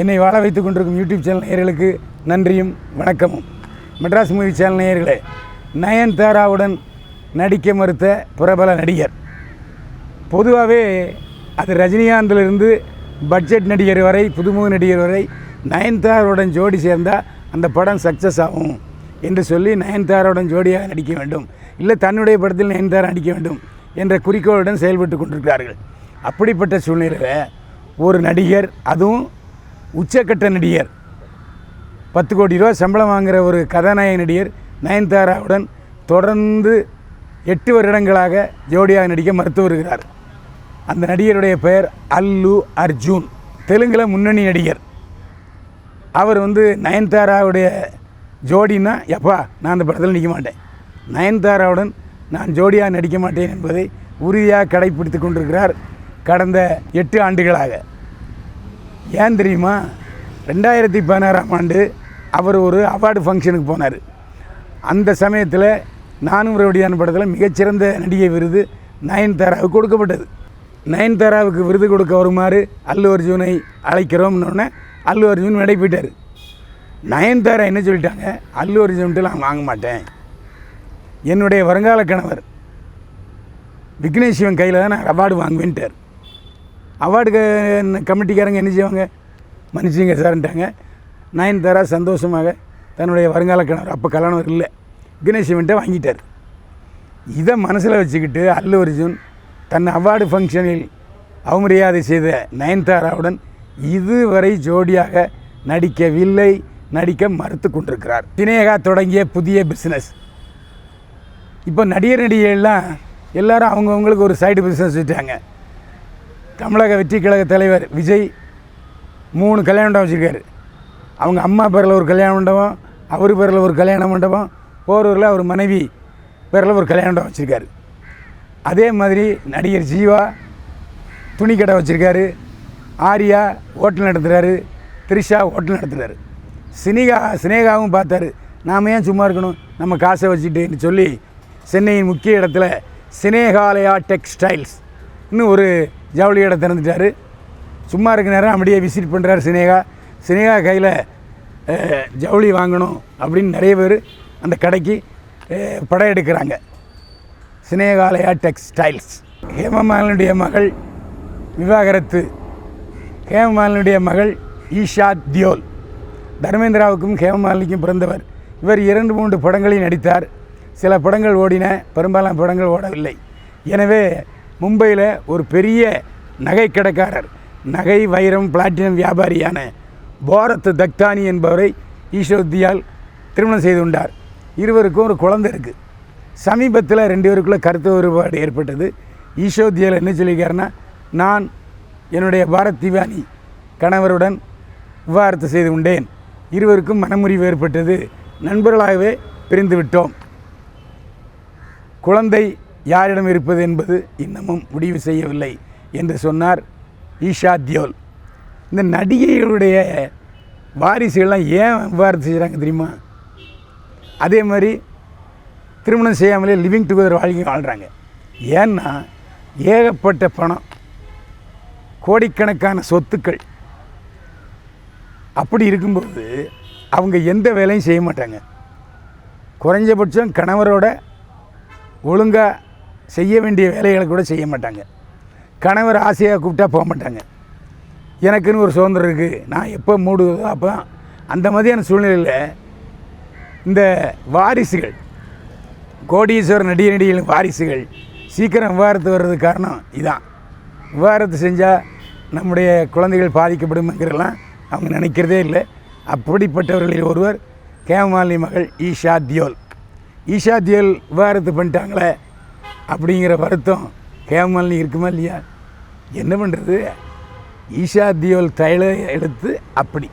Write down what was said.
என்னை வாழ வைத்துக் கொண்டிருக்கும் யூடியூப் சேனல் நேயர்களுக்கு நன்றியும் வணக்கமும். மெட்ராஸ் மூவி சேனல் நேயர்களே நயன்தாராவுடன் நடிக்க மறுத்த பிரபல நடிகர். பொதுவாகவே அது ரஜினிகாந்திலிருந்து பட்ஜெட் நடிகர் வரை புதுமுக நடிகர் வரை நயன்தாராவுடன் ஜோடி சேர்ந்தால் அந்த படம் சக்ஸஸ் ஆகும் என்று சொல்லி நயன்தாராவுடன் ஜோடியாக நடிக்க வேண்டும். இல்லை தன்னுடைய படத்தில் நயன்தாரா நடிக்க வேண்டும் என்ற குறிக்கோளுடன் செயல்பட்டு கொண்டிருக்கிறார்கள். அப்படிப்பட்ட சூழ்நிலையில் ஒரு நடிகர் அதுவும் உச்சக்கட்ட நடிகர். பத்து கோடி ரூபா சம்பளம் வாங்குகிற ஒரு கதாநாயக நடிகர் நயன்தாராவுடன் தொடர்ந்து எட்டு வருடங்களாக ஜோடியாக நடிக்க மறுத்து வருகிறார். அந்த நடிகருடைய பெயர் அல்லு அர்ஜுன். தெலுங்கில் முன்னணி நடிகர். அவர் வந்து நயன்தாராவுடைய ஜோடின்னா எப்பா நான் அந்த படத்தில் நிற்க மாட்டேன். நயன்தாராவுடன் நான் ஜோடியாக நடிக்க மாட்டேன் என்பதை உறுதியாக கடைப்பிடித்து கொண்டிருக்கிறார் கடந்த எட்டு ஆண்டுகளாக. ஏன் தெரியுமா? ரெண்டாயிரத்தி பதினாறாம் ஆண்டு அவர் ஒரு அவார்டு ஃபங்க்ஷனுக்கு போனார். அந்த சமயத்தில் நானும் ரவுடியான படத்தில் மிகச்சிறந்த நடிகை விருது நயன்தாராவுக்கு கொடுக்கப்பட்டது. நயன்தாராவுக்கு விருது கொடுக்க வருமாறு அல்லு அர்ஜுனை அழைக்கிறோம்னு அல்லு அர்ஜுன் விடை போயிட்டார் நயன்தாரா என்ன சொல்லிட்டாங்க? அல்லு அர்ஜுன்ட்டு நான் வாங்க மாட்டேன். என்னுடைய வருங்கால கணவர் விக்னேஷ் சிவன் கையில் தான் நான் அவார்டு வாங்குவேன்ட்டார். அவார்டு கமிட்டிக்காரங்க என்ன செய்வாங்க? மன்னிச்சிங்க சார்ன்ட்டாங்க நயன்தாரா சந்தோஷமாக தன்னுடைய வருங்கால கணவர் அப்போ கல்யாணம் இல்லை. விக்னேஷ் சிவன்ட்ட வாங்கிட்டார். இதை மனசில் வச்சுக்கிட்டு அல்லு அர்ஜுன் தன் அவார்டு ஃபங்க்ஷனில் அவமரியாதை செய்த நயன்தாராவுடன் இதுவரை ஜோடியாக நடிக்கவில்லை நடிக்க மறுத்து கொண்டிருக்கிறார். தினேகா தொடங்கிய புதிய பிஸ்னஸ் இப்போ நடிகர் நடிகைகள்லாம் எல்லாரும் அவங்கவுங்களுக்கு ஒரு சைடு பிஸ்னஸ் வச்சுட்டாங்க. தமிழக வெற்றி கழக தலைவர் விஜய் மூணு கல்யாண மண்டபம் வச்சுருக்காரு. அவங்க அம்மா பேரில் ஒரு கல்யாண மண்டபம் அவர் பேரில் ஒரு கல்யாண மண்டபம் போரூரில் அவர் மனைவி பேரில் ஒரு கல்யாண மண்டபம் வச்சுருக்காரு. அதே மாதிரி நடிகர் ஜீவா துணி கடை வச்சுருக்காரு. ஆர்யா ஹோட்டல் நடத்துகிறாரு த்ரிஷா ஹோட்டல் நடத்துகிறாரு சினிகா சினேகாவும் பார்த்தாரு. நாம் ஏன் சும்மா இருக்கணும்? நம்ம காசை வச்சுட்டுன்னு சொல்லி சென்னையின் முக்கிய இடத்துல சினேகாலயா டெக்ஸ்டைல்ஸ் இன்னும் ஒரு ஜவுளி கடை திறந்துட்டார். சும்மா இருக்க நேரம் அப்படியே விசிட் பண்ணுறார் சினேகா. சினேகா கையில் ஜவுளி வாங்கணும் அப்படின்னு நிறைய பேர் அந்த கடைக்கு படம் எடுக்கிறாங்க. சினேகாலயா டெக்ஸ்டைல்ஸ். ஹேமமாலனுடைய மகள் விவாகரத்து. ஹேமமாலனுடைய மகள் ஈஷா தியோல். தர்மேந்திராவுக்கும் ஹேமமாலினிக்கும் பிறந்தவர். இவர் இரண்டு மூன்று படங்களில் நடித்தார். சில படங்கள் ஓடின பெரும்பாலான படங்கள் ஓடவில்லை. எனவே மும்பையில் ஒரு பெரிய நகை கடைக்காரர் நகை வைரம் பிளாட்டினம் வியாபாரியான போரத்து தக்தானி என்பவரை ஈஸ்வர்தியால் திருமணம் செய்து கொண்டார். இருவருக்கும் ஒரு குழந்தை இருக்குது சமீபத்தில் ரெண்டு பேருக்குள்ளே கருத்து வேறுபாடு ஏற்பட்டது. ஈஸ்வர்தியால் என்ன சொல்லியிருக்காருன்னா நான் என்னுடைய பாரத் திவானி கணவருடன் விவாகரத்து செய்து கொண்டேன். இருவருக்கும் மனமுறிவு ஏற்பட்டது. நண்பர்களாகவே பிரிந்து விட்டோம். குழந்தை யாரிடம் இருப்பது என்பது இன்னமும் முடிவு செய்யவில்லை என்று சொன்னார் ஈஷா தியோல். இந்த நடிகைகளுடைய வாரிசுகள்லாம் ஏன் விவாகரத்து செய்கிறாங்க தெரியுமா? அதே மாதிரி திருமணம் செய்யாமலே லிவிங் டுகெதர் வாழ்க்கை வாழ்கிறாங்க ஏன்னா ஏகப்பட்ட பணம் கோடிக்கணக்கான சொத்துக்கள். அப்படி இருக்கும்போது அவங்க எந்த வேலையும் செய்ய மாட்டாங்க. குறைஞ்சபட்சம் கணவரோட ஒழுங்காக செய்ய வேண்டிய வேலைகளை கூட செய்ய மாட்டாங்க. கணவர் ஆசையாக கூப்பிட்டா போக மாட்டாங்க. எனக்குன்னு ஒரு சுதந்திரம் இருக்குது நான் எப்போ மூடுவதோ அப்போ அந்த மாதிரியான சூழ்நிலையில் இந்த வாரிசுகள் கோடீஸ்வரர் நடிகை நடிகைகளின் வாரிசுகள் சீக்கிரம் விவாகரத்து வர்றதுக்கு காரணம் இதான். விவாகரத்து செஞ்சால் நம்முடைய குழந்தைகள் பாதிக்கப்படும்ங்கிறதெல்லாம் அவங்க நினைக்கிறதே இல்லை. அப்படிப்பட்டவர்களில் ஒருவர் கேமாலி மகள் ஈஷா தியோல். ஈஷா தியோல் விவாகரத்து பண்ணிட்டாங்களே அப்படிங்கிற வருத்தம் கேமல் இருக்குமா இல்லையா? என்ன பண்ணுறது ஈஷா தியோல் தைல எடுத்து அப்படி